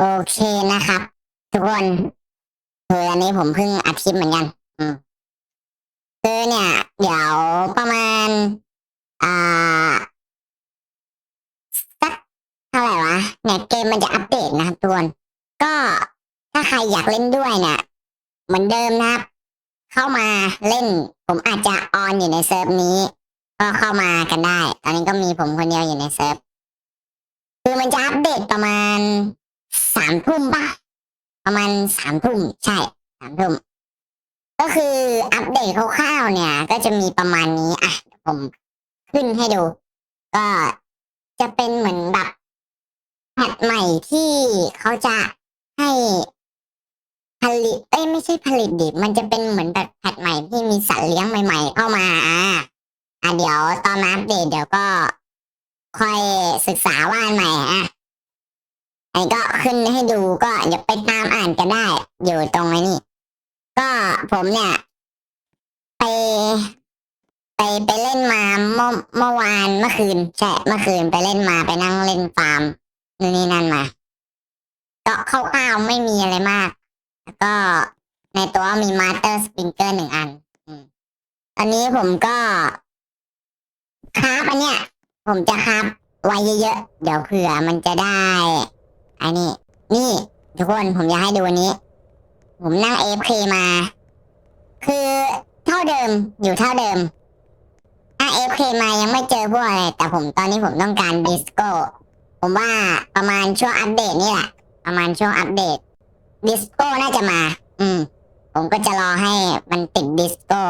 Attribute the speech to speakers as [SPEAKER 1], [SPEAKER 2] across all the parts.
[SPEAKER 1] โอเคนะครับ ทุกคนคืออันนี้ผมเพิ่งอัดคลิปเหมือนกัน อืมคือเนี่ย เดี๋ยวประมาณ อ่าสักเท่าไหร่วะเนี่ยเกมมันจะอัปเดตนะครับทุกคนก็ถ้าใครอยากเล่นด้วยเนี่ยเหมือนเดิมนะครับ เข้ามาเล่น ผมอาจจะออนอยู่ในเซิร์ฟนี้ ก็เข้ามากันได้ ตอนนี้ก็มีผมคนเดียวอยู่ในเซิร์ฟคือมันจะอัปเดตประมาณ สามทุ่มป่ะประมาณสามทุ่มใช่สามทุ่มก็คืออัปเดตคร่าวๆเนี่ย ก็จะมีประมาณนี้อะผมขึ้นให้ดู ก็จะเป็นเหมือนแบบแพทใหม่ที่เขาจะให้ผลิตเอ้ยไม่ใช่ผลิตดิมันจะเป็นเหมือนแบบแพทใหม่ที่มีสัตว์เลี้ยงใหม่ ๆ เข้ามาอ่าอะเดี๋ยวตอนมาอัปเดตเดี๋ยวก็ค่อยศึกษาว่าอันใหม่อะ ไอ้ก็ขึ้นให้ดูก็อย่าไปตามอ่านกันได้ อยู่ตรงไอ้นี่ ก็ผมเนี่ย ไป ไปไปเล่นมาเมื่อเมื่อวานเมื่อคืนใช่เมื่อคืนไปเล่นมาไปนั่งเล่นฟาร์มนู่นนี่นั่นมาก็คร่าวๆไม่มีอะไรมาก แล้วก็ในตัวมีมาสเตอร์สปริงเกอร์หนึ่งอันอืมตอนนี้ผมก็คราฟอันเนี้ย ผมจะคราฟไว้เยอะๆ เดี๋ยวเผื่อมันจะได้ อันนี้ นี่ทุกคนผมอยากให้ดูอันนี้ ผมนั่งเอฟเคมา คือเท่าเดิมอยู่เท่าเดิมถ้าเอฟเคมายังไม่เจอพวกอะไร แต่ผมตอนนี้ผมต้องการดิสโก้ผมว่าประมาณช่วงอัปเดตนี่แหละ ประมาณช่วงอัปเดต ดิสโก้น่าจะมา อืม ผมก็จะรอให้มันติดดิสโก้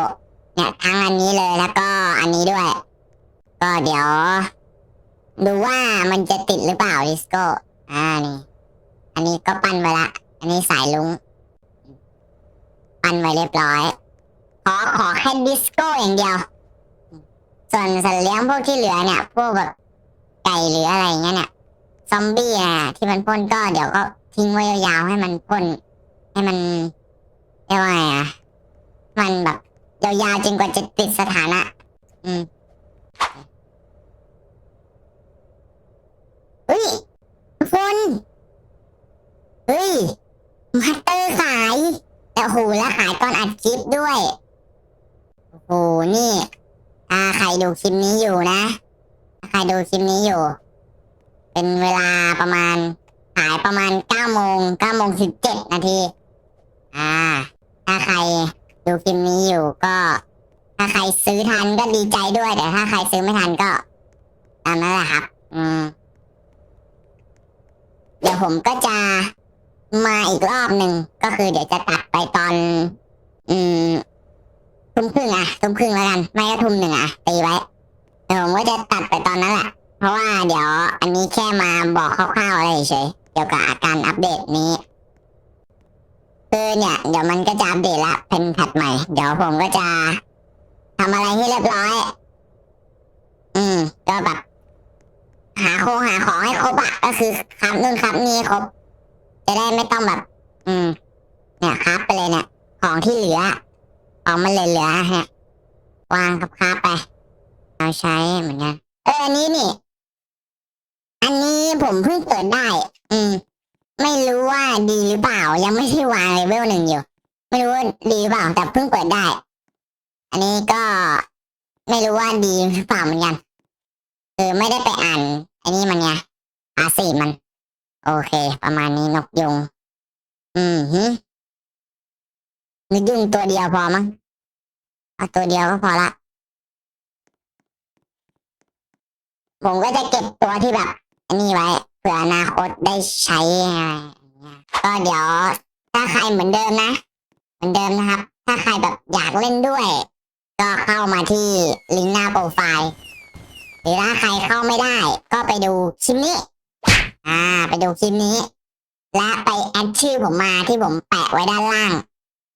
[SPEAKER 1] เนี่ยทั้งอันนี้เลยแล้วก็อันนี้ด้วย ก็เดี๋ยว ดูว่ามันจะติดหรือเปล่าดิสโก้ นี่ อันนี้ก็ปั้นไว้ละ อันนี้สายลุง ปั้นไว้เรียบร้อย ขอขอแค่ดิสโก้อย่างเดียว ส่วนสัตว์เลี้ยงพวกที่เหลือเนี่ย พวกแบบไก่หรืออะไรเงี้ยเนี่ยซอมบี้อะที่มันพ่นก็เดี๋ยวก็ทิ้งไว้ยาวๆให้มันพ่นให้มันเรียกว่าไงอะมันแบบยาวๆจนกว่าจะติดสถานะ อืมเฮ้ย คน เฮ้ย มาสเตอร์ขาย แต่โหแล้วขายตอนอัดคลิปด้วย โอ้โห นี่ถ้าใครดูคลิปนี้อยู่นะถ้าใครดูคลิปนี้อยู่ เป็นเวลาประมาณขายประมาณเก้าโมงเก้าโมงสิบเจ็ดนาที อ่า ถ้าใครดูคลิปนี้อยู่ก็ ถ้าใครซื้อทันก็ดีใจด้วย แต่ถ้าใครซื้อไม่ทันก็ตามนั้นแหละครับ อืม เดี๋ยวผมก็จะมาอีกรอบหนึ่งก็คือเดี๋ยวจะตัดไปตอน อืมทุ่มครึ่งอะทุ่มครึ่งแล้วกันไม่ก็ทุ่มหนึ่งอะตีไว้เดี๋ยวผมก็จะตัดไปตอนนั้นแหละเพราะว่าเดี๋ยวอันนี้แค่มาบอกคร่าวๆอะไรเฉยเกี่ยวกับอาการอัปเดตนี้คือเนี่ยเดี๋ยวมันก็จะอัปเดตละเป็นแพทใหม่ เดี๋ยวผมก็จะทำอะไรให้เรียบร้อย อืม ก็แบบ หาโครงหาของให้ครบอะก็คือครับนู่นครับนี่ครบ จะได้ไม่ต้องแบบ อืม เนี่ยครับไปเลยเนี่ย ของที่เหลือ ของมันเหลือๆเนี่ยวางครับครับไปเอาใช้เหมือนกันเอออันนี้นี่ อันนี้ผมเพิ่งเปิดได้ อืม ไม่รู้ว่าดีหรือเปล่า ยังไม่ใช่วางเลเวลหนึ่งอยู่ ไม่รู้ว่าดีหรือเปล่าแต่เพิ่งเปิดได้ อันนี้ก็ไม่รู้ว่าดีหรือเปล่าเหมือนกัน คือไม่ได้ไปอ่านอันนี้มันไงอาสีมัน โอเค ประมาณนี้นกยุง อืมฮึนกยุงตัวเดียวพอมั้งเอาตัวเดียวก็พอละผมก็จะเก็บตัวที่แบบอันนี้ไว้เผื่ออนาคตได้ใช้ก็เดี๋ยว ถ้าใครเหมือนเดิมนะ เหมือนเดิมนะครับ ถ้าใครแบบอยากเล่นด้วย ก็เข้ามาที่ลิงก์หน้าโปรไฟล์ หรือถ้าใครเข้าไม่ได้ ก็ไปดูคลิปนี้ อ่า ไปดูคลิปนี้ และไปแอดชื่อผมมาที่ผมแปะไว้ด้านล่าง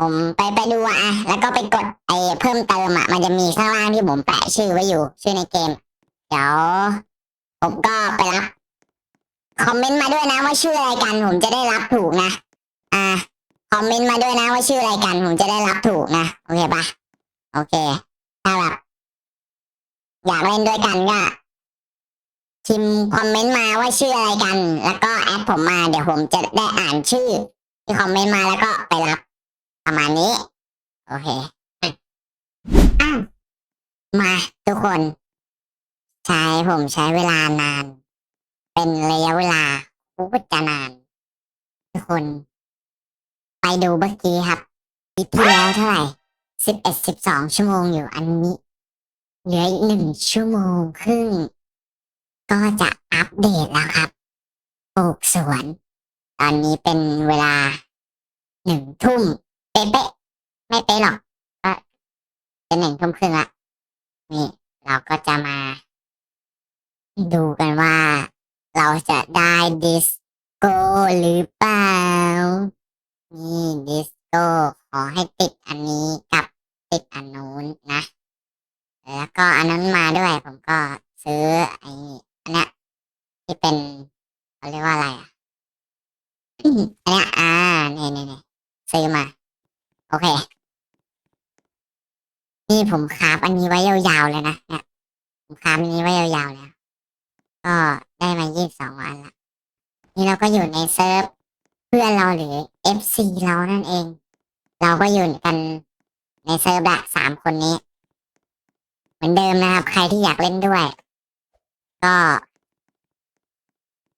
[SPEAKER 1] ผมไปไปดูอะ แล้วก็ไปกดไอ้เพิ่มเติมอะ มันจะมีข้างล่างที่ผมแปะชื่อไว้อยู่ ชื่อในเกม เดี๋ยว ผมก็ไปรับคอมเมนต์มาด้วยนะว่าชื่ออะไรกันผมจะได้รับถูกนะ อ่า คอมเมนต์มาด้วยนะว่าชื่ออะไรกันผมจะได้รับถูกนะ โอเคปะโอเคถ้าแบบ อยากเล่นด้วยกันก็พิมพ์คอมเมนต์มาว่าชื่ออะไรกัน แล้วก็แอดผมมาเดี๋ยวผมจะได้อ่านชื่อ ที่คอมเมนต์มาแล้วก็ไปรับ ประมาณนี้ โอเคอ้าวมา ทุกคน ใช้ผมใช้เวลานาน เป็นระยะเวลาโอ้จะนาน ทุกคน ไปดูเมื่อกี้ครับคลิปที่แล้วเท่าไหร่สิบเอ็ดสิบสองชั่วโมงอยู่อันนี้ เหลืออีกหนึ่งชั่วโมงครึ่ง ก็จะอัปเดตแล้วครับปลูกสวน ตอนนี้เป็นเวลาหนึ่งทุ่มเป๊ะๆไม่เป๊ะหรอกก็จะหนึ่งทุ่มครึ่งละนี่ เราก็จะมา ดูกันว่า เราจะได้ดิสโก้หรือเปล่า นี่ดิสโก้ขอให้ติดอันนี้กับติดอันนู้นนะ แล้วก็อันนั้นมาด้วยผมก็ซื้อไอ้อันเนี้ยที่เป็นเขาเรียกว่าอะไรอะอันเนี้ยอ่าเนี่ยเนี่ยเน่ซื้อมา โอเค นี่ผมคาบอันนี้ไว้ยาวๆเลยนะเนี่ยผมคาบอันนี้ไว้ยาวๆเลยก็ได้มายี่สิบสองวันละนี่เราก็อยู่ในเซิร์ฟเพื่อนเราหรือ FC เรานั่นเอง เราก็อยู่กันในเซิร์ฟละสามคนนี้ มือนเดิมนะครับ ใครที่อยากเล่นด้วย ก็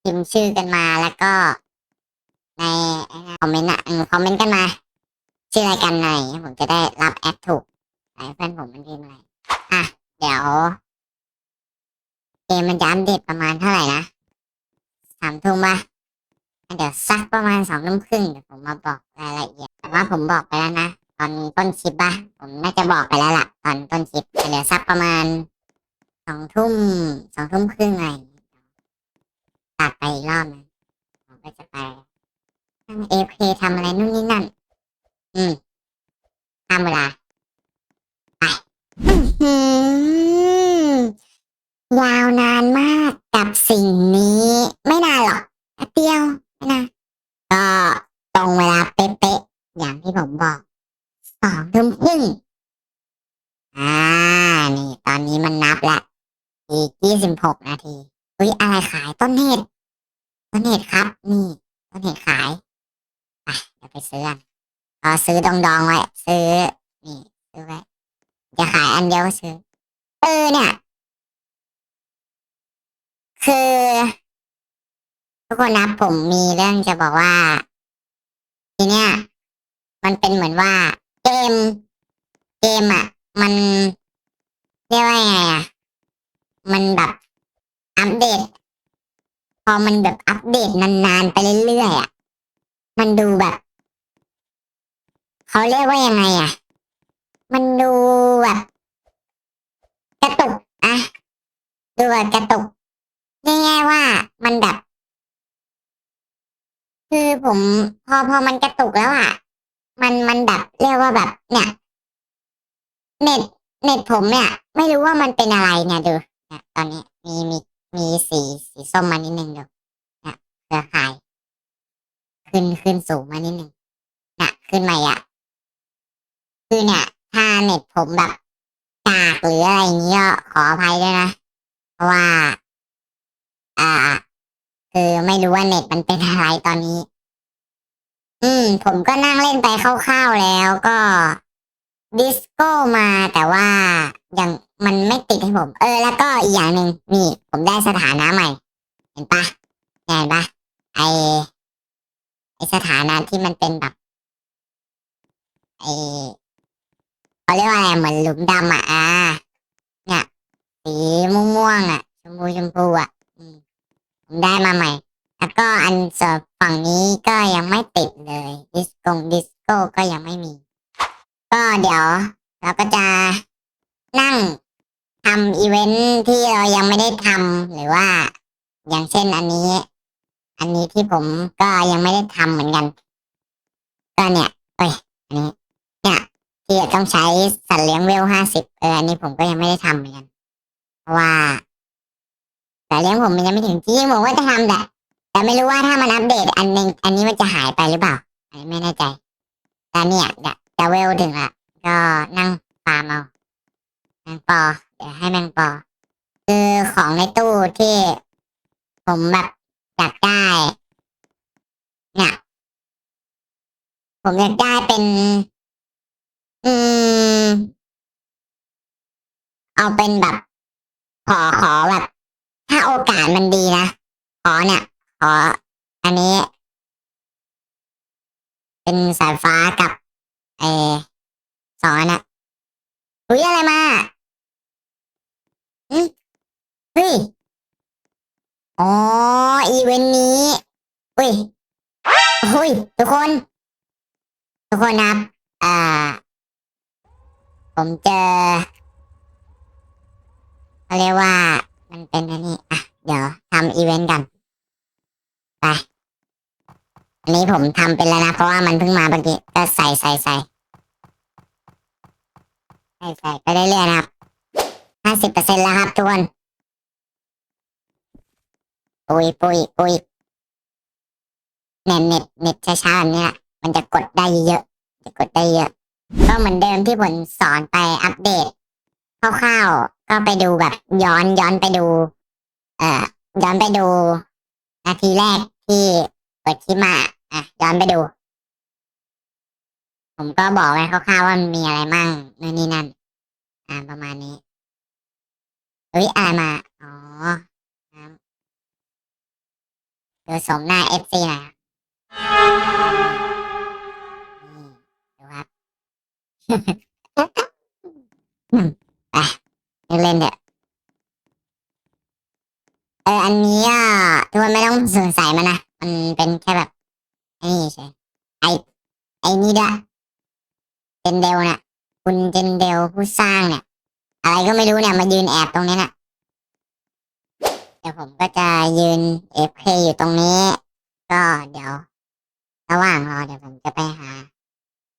[SPEAKER 1] พิมพ์ชื่อกันมาแล้วก็ ในคอมเมนต์อะคอมเมนต์กันมา ชื่ออะไรกันหน่อยผมจะได้รับแอดถูกไหนเพื่อนผมมันพิมพ์อะไรอะ เดี๋ยวเกมมันจะอัปเดตประมาณเท่าไหร่นะสามทุ่มปะเดี๋ยวสักประมาณสองทุ่มครึ่งเดี๋ยวผมมาบอกรายละเอียดแต่ว่าผมบอกไปแล้วนะ ตอนต้นคลิปปะผมน่าจะบอกไปแล้วล่ะ ตอนต้นคลิปเดี๋ยวสักประมาณสองทุ่มสองทุ่มครึ่งอะไรอย่างเงี้ยตัดไปอีกรอบนะผมก็จะไปทำเอฟเคทำอะไรนู่นนี่นั่น อืมตามเวลา ไปอื้อหือยาวนานมากกับสิ่งนี้ ไม่นานหรอกแป๊บเดียวไม่นานก็ตรงเวลาเป๊ะๆอย่างที่ผมบอก สองทุ่มครึ่งอ่า นี่ ตอนนี้มันนับละอีกยี่ ทีอุ้ยอะไรขายต้นเหตุต้นเหตุครับ นี่ต้นเหตุขายไปเดี๋ยวไปซื้อกันพอซื้อดองดองๆไว้ซื้อนี่ซื้อไว้จะขายอันเดียวก็ซื้อเออเนี่ย คือ ทุกคนนะผมมีเรื่องจะบอกว่า ทีเนี้ยมันเป็นเหมือนว่า เกม เกมอะ มันเรียกว่าไงอะ มันแบบ อัปเดต พอมันแบบอัปเดตนานๆไปเรื่อยๆอะ มันดูแบบเขาเรียกว่ายังไงอะ มันดูแบบกระตุกอะดูแบบกระตุกง่ายๆว่ามันแบบ คือผมพอพอมันกระตุกแล้วอะ มันมันแบบเรียกว่าแบบ เนี่ยเน็ตเน็ตผมเนี่ย ไม่รู้ว่ามันเป็นอะไรเนี่ยดูเนี่ยตอนนี้มีมี มีสีสีส้มมานิดนึงดูเนี่ยเครือข่าย ขึ้นขึ้นสูงมานิดนึงเนี่ยขึ้นใหม่อะคือเนี่ยถ้าเน็ตผมแบบกากหรืออะไรอย่างเงี้ยก็ขออภัยด้วยนะ เพราะว่า อ่า คือไม่รู้ว่าเน็ตมันเป็นอะไรตอนนี้ อืม ผมก็นั่งเล่นไปคร่าวๆแล้วก็ดิสโก้มาแต่ว่า ยังมันไม่ติดให้ผม เออ แล้วก็อีกอย่างหนึ่งนี่ผมได้สถานะใหม่ เห็นปะเห็นปะไอไอสถานะที่มันเป็นแบบไอเขาเรียกว่าอะไรเหมือนหลุมดำอะอ่าเนี่ยสีม่วงๆอะ ชมพูชมพูอะผมได้มาใหม่ แล้วก็อันส่วนฝั่งนี้ก็ยังไม่ติดเลยดิสโก้ดิสโก้ก็ยังไม่มี ก็เดี๋ยวเราก็จะ นั่งทำอีเวนท์ที่เรายังไม่ได้ทำหรือว่า อย่างเช่นอันนี้ อันนี้ที่ผมก็ยังไม่ได้ทำเหมือนกันก็เนี่ยเอ้ยอันนี้เนี่ยที่จะต้องใช้สัตว์เลี้ยงเวลห้าสิบเอออันนี้ผมก็ยังไม่ได้ทำเหมือนกันเพราะว่าแต่เลี้ยงผมมันยังไม่ถึงที่ผมว่าจะทำแต่แต่ไม่รู้ว่าถ้ามันอัปเดตอันหนึงอันนี้มันจะหายไปหรือเปล่าอันนี้ไม่แน่ใจแต่เนี่ยจะจะเวลถึงละก็นั่งฟาร์มเอา แมงปอ เดี๋ยวให้แมงปอ คือของในตู้ที่ผมแบบอยากได้ เนี่ย ผมอยากได้เป็น อืม เอาเป็นแบบ ขอขอแบบ ถ้าโอกาสมันดีนะ ขอเนี่ย ขอ อันนี้ เป็นสายฟ้ากับ เอสองอันน่ะอุ้ยอะไรมา อืมเฮ้ย อ๋อ อีเวนต์นี้อุ้ยอุ้ย ทุกคน ทุกคนครับ อ่า ผมเจอเขาเรียกว่า มันเป็นอันนี้ อะ เดี๋ยวทำอีเวนต์กัน ไป อันนี้ผมทำเป็นแล้วนะ เพราะว่ามันเพิ่งมาเมื่อกี้ ก็ใส่ใส่ใส่ใส่ใส่ไปเรื่อยๆนะครับ ห้าสิบเปอร์เซ็นต์แล้วครับทุกคนปุยปุยปุยเน็ตเน็ตเน็ตช้าๆแบบเนี้ยมันจะกดได้เยอะจะกดได้เยอะ ก็เหมือนเดิมที่ผมสอนไปอัปเดตคร่าวๆก็ไปดูแบบย้อนย้อนไปดู เอ่อย้อนไปดู นาทีแรกที่เปิดคลิปมาอะย้อนไปดู ผมก็บอกไว้คร่าวๆว่ามันมีอะไรมั่งนู่นนี่นั่นอ่าประมาณนี้ เฮ้ยอะไรมา อ๋อครับดูสมหน้าเอฟซีหน่อยนี่ดูครับไปเล่นเถอะเอออันนี้อะทุกคนไม่ต้องสงสัยมันนะ มันเป็นแค่แบบไอ้นี่ใช่ไอไอ้นี่ด้วยเจนเดลเนี่ยคุณเจนเดลผู้สร้างเนี่ย อะไรก็ไม่รู้เนี่ย มายืนแอบตรงนี้น่ะ เดี๋ยวผมก็จะยืนเอฟเคอยู่ตรงนี้ ก็เดี๋ยว ระหว่างรอเดี๋ยวผมจะไปหา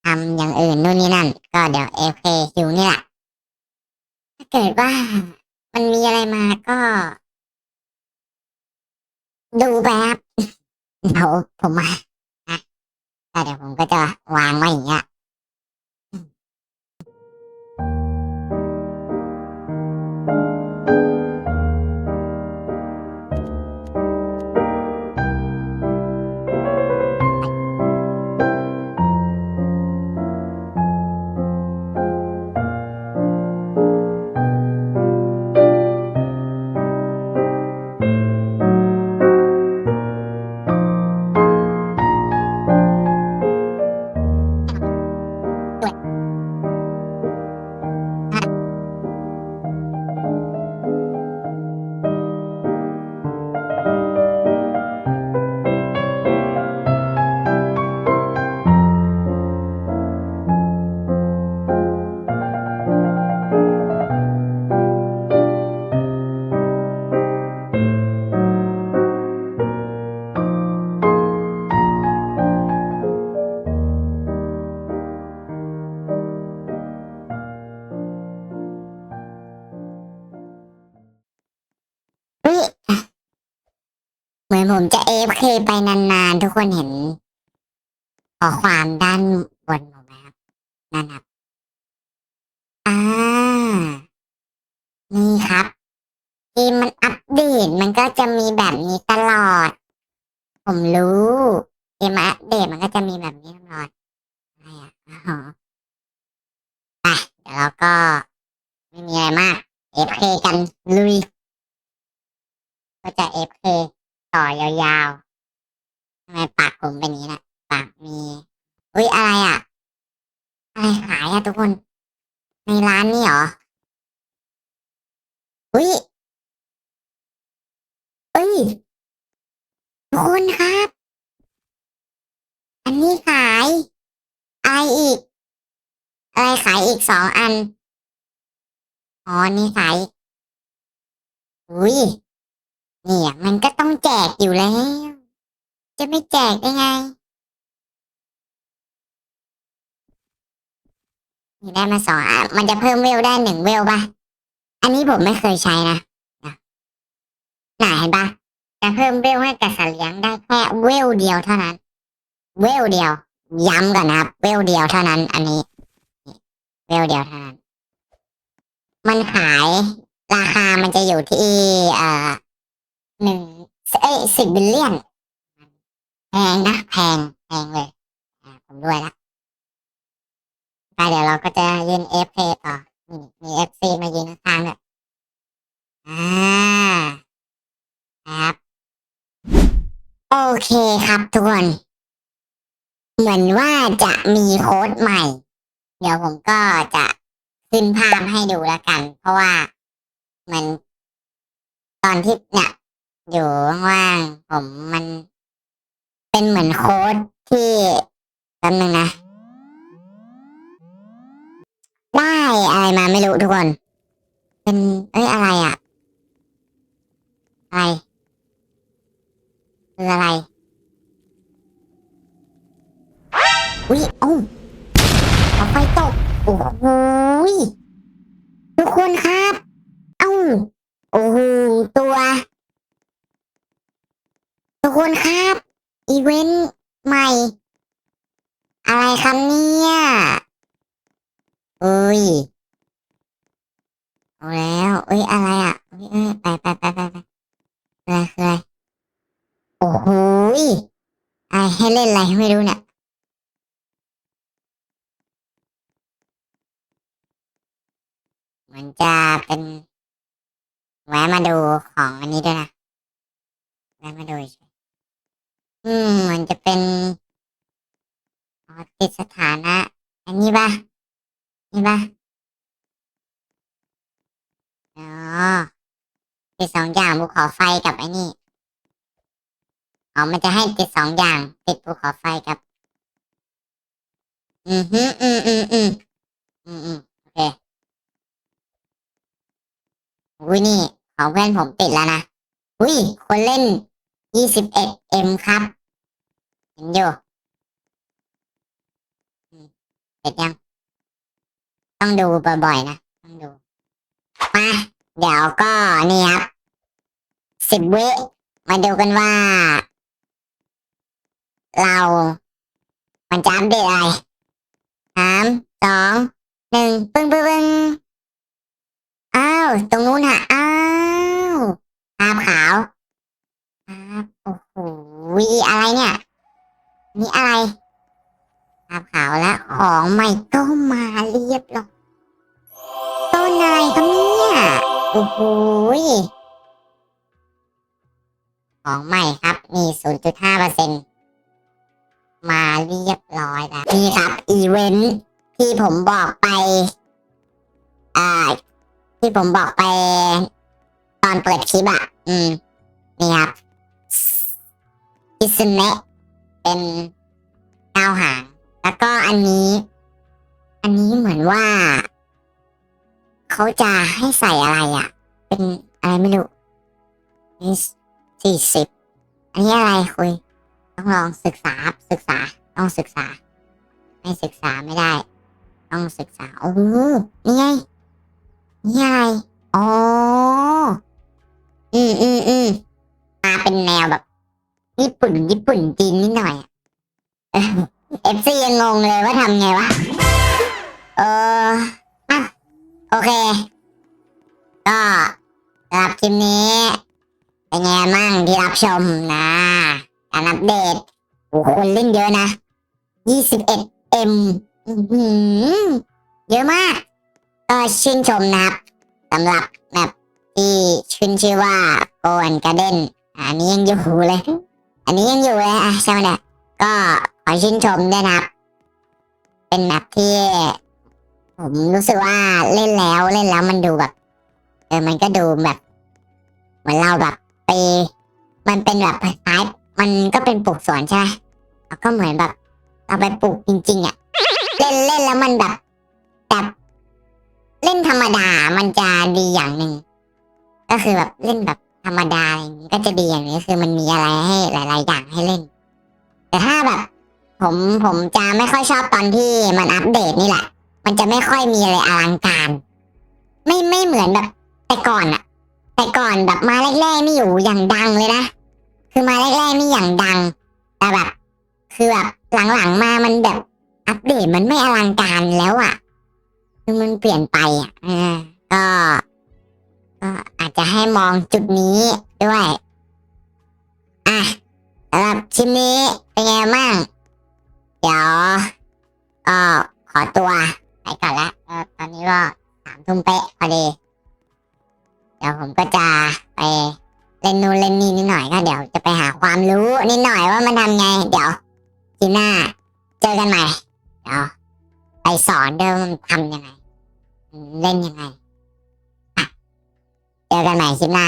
[SPEAKER 1] ทำอย่างอื่นนู่นนี่นั่น ก็เดี๋ยวเอฟเคอยู่นี่แหละ ถ้าเกิดว่ามันมีอะไรมาก็ ดูไปครับ เดี๋ยวผมมานะ แต่เดี๋ยวผมก็ อนผมจะเอฟเคไปนานๆ ทุกคนเห็นขอความด้านบนผมไหมครับนั่นครับ อ่า นี่ครับที่มันอัปเดตมันก็จะมีแบบนี้ตลอด ผมรู้เกมอัปเดตมันก็จะมีแบบนี้ตลอดอะไรอะอ๋อไปเดี๋ยวเราก็ไม่มีอะไรมากเอฟเคกันลุย ก็จะเอฟเคต่อยาวๆทำไมปากผมเป็นอย่างนี้นะปากมีอุ้ยอะไรอะ อะไรขายอะทุกคน ในร้านนี่เหรออุ้ยเอ้ยทุก คนครับ อันนี้ขายอะไรอีกอะไรขายอีกสองอัน อ๋อ นี่ขายอุ้ยเนี่ยมันก็ต้องแจกอยู่แล้ว จะไม่แจกได้ไง นี่ได้มาสองอะมันจะเพิ่มเวลได้หนึ่งเวลป่ะอันนี้ผมไม่เคยใช้นะนะน่าเห็นปะ จะเพิ่มเวลให้กับสัตว์เลี้ยงได้แค่เวลเดียวเท่านั้น เวลเดียว ย้ำก่อนนะครับ เวลเดียวเท่านั้น อันนี้ เวลเดียวเท่านั้น มันขายราคามันจะอยู่ที่เอ่อหนึ่งเอ้ยสิบบิลเลียนแพงนะแพงแพงเลยอ่าผมด้วยละไปเดี๋ยวเราก็จะยืนเอฟเพต่อนี่มีเอฟซีมายืนข้างๆด้วยอ่าครับ โอเคครับทุกคน เหมือนว่าจะมีโค้ดใหม่ เดี๋ยวผมก็จะขึ้นภาพให้ดูแล้วกัน เพราะว่ามือนตอนที่เนี่ยอยู่ว่างๆผมมัน เป็นเหมือนโค้ดที่แป๊บนึงนะ ได้อะไรมาไม่รู้ทุกคน เป็นเอ้ยอะไรอะอะไร คืออะไร อุ้ยเอ้าเอาไฟตก โอ้โหทุกคนครับ เอ้า โอ้โห ตัว ทุกคนครับ อีเวนต์ใหม่ อะไรครับเนี่ยเอ้ย เอาแล้ว เอ้ย อะไรอะเอ้ยเอ้ยไปไปไปไปไปอะไรคืออะไร โอ้โหยอะไรให้เล่นอะ ไรไม่รู้เนี่ยมันจะเป็นแวะมาดูของอันนี้ด้วยนะแวะมาดูอืมมันจะเป็นออติดสถานะ อันนี้ปะนี่ปะอ๋อติดสองอย่างภูเขาไฟกับไอ้นี่ มันจะให้ติดสองอย่าง ติดภูเขาไฟกับ อือฮึอืมอืมอืมอืมอืมโอเคอุ้ยนี่ของเพื่อนผมติดแล้วนะอุ้ยคนเล่น 21M ครับเห็นอยู่เสร็จยัง ต้องดูบ่อยๆนะ ต้องดู มา เดี๋ยวก็นี่ครับสิบวิมาดูกันว่า เรา มันจะอัปเดตอะไรสามสองหนึ่งปึ้งปึ้งปึ้งอ้าวตรงนู้นฮะอ้าวภาพขาวครับโอ้โหอะไรเนี่ยนี่อะไรภาพขาวแล้วของใหม่ก็มาเรียบร้อยต้นอะไรครับเนี่ยโอ้โหของใหม่ครับมี 0.5เปอร์เซ็นต์ มาเรียบร้อยแล้วนี่ครับอีเวนต์ที่ผมบอกไปอ่าที่ผมบอกไป ตอนเปิดคลิปอะ อืม นี่ครับอิสเนะเป็นก้าวหาง แล้วก็อันนี้ อันนี้เหมือนว่า เขาจะให้ใส่อะไรอะ เป็นอะไรไม่รู้นี่สี่สิบอันนี้อะไรคุย ต้องลองศึกษาครับศึกษาต้องศึกษา ไม่ศึกษาไม่ได้ ต้องศึกษาโอ้โหนี่ไงนี่อะไรอ๋ออืมอืมอืมมาเป็นแนวแบบ ญี่ปุ่น ญี่ปุ่นจีนนิดหน่อยเอฟซียังงงเลยว่าทำไงวะ เอออะโอเค ก็สำหรับคลิปนี้เป็นไงมั่งที่รับชมนะ การอัปเดตโอ้คนเล่นเยอะนะ 21M อื้อหือเยอะมาก ก็ชื่นชมนะครับสำหรับแมปที่ชื่นชื่อว่าโกนการ์เด้นอันนี้ยังอยู่เลย อันนี้ยังอยู่เลยอะใช่ไหมเนี่ยก็ขอชื่นชมด้วยนะครับ เป็นแมปที่ ผมรู้สึกว่าเล่นแล้วเล่นแล้วมันดูแบบเออมันก็ดูแบบเหมือนเราแบบไป มันเป็นแบบคล้าย มันก็เป็นปลูกสวนใช่ไหมแล้วก็เหมือนแบบเราไปปลูกจริงๆอะเล่นเล่นแล้วมันแบบแบบเล่นธรรมดา มันจะดีอย่างหนึ่งก็คือแบบเล่นแบบธรรมดาอย่างนี้ก็จะดีอย่างนี้คือมันมีอะไรให้หลาย ๆ อย่างให้เล่น แต่ถ้าแบบ ผมผมจะไม่ค่อยชอบตอนที่มันอัปเดตนี่แหละ มันจะไม่ค่อยมีอะไรอลังการ ไม่ไม่เหมือนแบบ แต่ก่อนอะแต่ก่อนแบบมาแรกๆนี่อยู่อย่างดังเลยนะ คือมาแรกๆนี่อย่างดัง แต่แบบ คือแบบหลังๆมามันแบบ อัปเดตมันไม่อลังการแล้วอะคือมันเปลี่ยนไปอะก็ ก็อาจจะให้มองจุดนี้ด้วย อะสำหรับคลิปนี้เป็นไงบ้าง เดี๋ยวก็ขอตัวไปก่อนละตอนนี้ก็สามทุ่มเป๊ะพอดี เดี๋ยวผมก็จะไปเล่นนู่นเล่นนี่นิดหน่อยก็เดี๋ยวจะ ความรู้นิดหน่อยว่ามันทำไง เดี๋ยวทีหน้า เจอกันใหม่ เดี๋ยวไปสอนเดิมนทำยังไง เล่นยังไงเจอกันใหม่คลิปหน้า